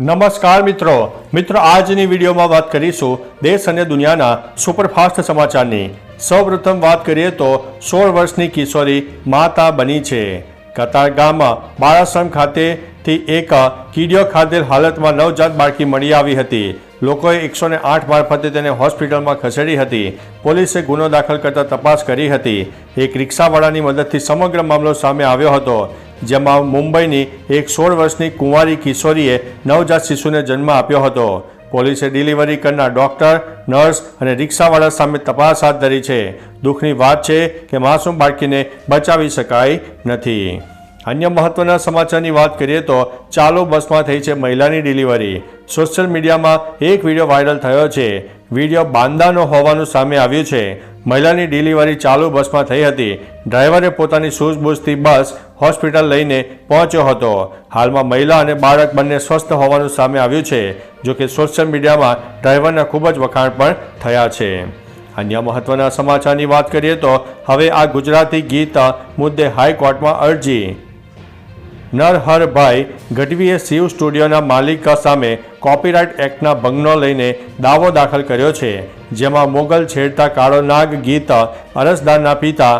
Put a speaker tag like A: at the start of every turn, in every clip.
A: નમસ્કાર મિત્રો. મિત્રો, આજની વિડીયોમાં વાત કરીશું દેશ અને દુનિયાના સુપરફાસ્ટ સમાચારની. સૌપ્રથમ વાત કરીએ તો સોળ વર્ષની કિશોરી માતા બની છે. કતાર ગામમાં બાળાશ્રમ ખાતેથી એક કીડીઓ ખાધેલ હાલતમાં નવજાત બાળકી મળી આવી હતી. લોકોએ એકસો ને આઠ મારફતે તેને હોસ્પિટલમાં ખસેડી હતી. પોલીસે ગુનો દાખલ કરતા તપાસ કરી હતી. એક રિક્ષાવાળાની મદદથી સમગ્ર મામલો સામે આવ્યો હતો. જેમાં મુંબઈની એક સોળ વર્ષની કુંવારી કિશોરીએ નવજાત શિશુને જન્મ આપ્યો હતો. પોલીસે ડિલિવરી કરનાર ડોક્ટર, નર્સ અને રિક્ષાવાળા સામે તપાસ હાથ ધરી છે. દુઃખની વાત છે કે માસૂમ બાળકીને બચાવી શકાય નથી. અન્ય મહત્વના સમાચારની વાત કરીએ તો ચાલુ બસમાં થઈ છે મહિલાની ડિલિવરી. સોશિયલ મીડિયામાં એક વીડિયો વાયરલ થયો છે. વીડિયો બાંદાનો હોવાનું સામે આવ્યું છે. મહિલાની ડિલિવરી ચાલુ બસમાં થઈ હતી. ડ્રાઈવરે પોતાની સૂઝબૂઝથી બસ હોસ્પિટલ લઈને પહોંચ્યો હતો. હાલમાં મહિલા અને બાળક બંને સ્વસ્થ હોવાનું સામે આવ્યું છે જોકે સોશિયલ મીડિયામાં ડ્રાઈવરના ખૂબ જ વખાણ પણ થયા છે. અન્ય મહત્વના સમાચારની વાત કરીએ તો હવે આ ગુજરાતી ગીત મુદ્દે હાઈકોર્ટમાં અરજી. નરહરભાઈ ગઢવીએ શિવ સ્ટુડિયોના માલિક સામે કોપીરાઇટ એક્ટના ભંગનો લઈને દાવો દાખલ કર્યો છે, જેમાં મોગલ છેડતા કાળો નાગ ગીત અરસદારના પિતા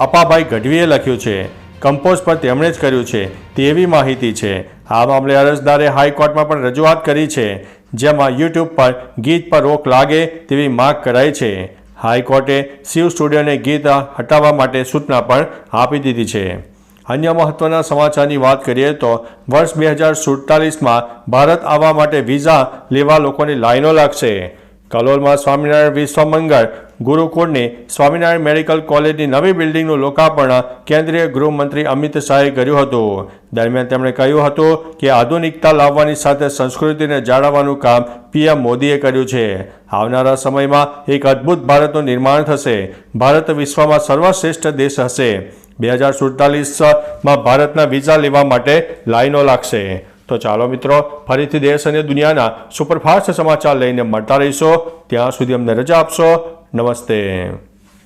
A: અપાભાઈ ગઢવીએ લખ્યું છે. કમ્પોઝ પર તેમણે જ કર્યું છે, તેવી માહિતી છે. આ મામલે અરજદારે હાઈકોર્ટમાં પણ રજૂઆત કરી છે, જેમાં યુટ્યુબ પર ગીત પર રોક લાગે તેવી માગ કરાઈ છે. હાઈકોર્ટે શિવ સ્ટુડિયોને ગીત હટાવવા માટે સૂચના પણ આપી દીધી છે. અન્ય મહત્વના સમાચારની વાત કરીએ તો વર્ષ બે હજાર સુડતાલીસમાં ભારત આવવા માટે વિઝા લેવા લોકોની લાઈનો લાગશે. કલોલમાં સ્વામિનારાયણ વિશ્વમંગળ ગુરુકુળની સ્વામિનારાયણ મેડિકલ કોલેજની નવી બિલ્ડિંગનું લોકાર્પણ કેન્દ્રીય ગૃહમંત્રી અમિત શાહે કર્યું હતું. દરમિયાન તેમણે કહ્યું હતું કે આધુનિકતા લાવવાની સાથે સંસ્કૃતિને જાળવવાનું કામ પીએમ મોદીએ કર્યું છે. આવનારા સમયમાં એક અદ્ભુત ભારતનું નિર્માણ થશે. ભારત વિશ્વમાં સર્વશ્રેષ્ઠ દેશ હશે. બે હજાર સુડતાલીસમાં ભારતના વિઝા લેવા માટે લાઈનો લાગશે. તો ચાલો મિત્રો, ફરીથી દેશ અને દુનિયાના સુપરફાસ્ટ સમાચાર લઈને મળતા રહીશો. ત્યાં સુધી અમને રજા આપશો. નમસ્તે.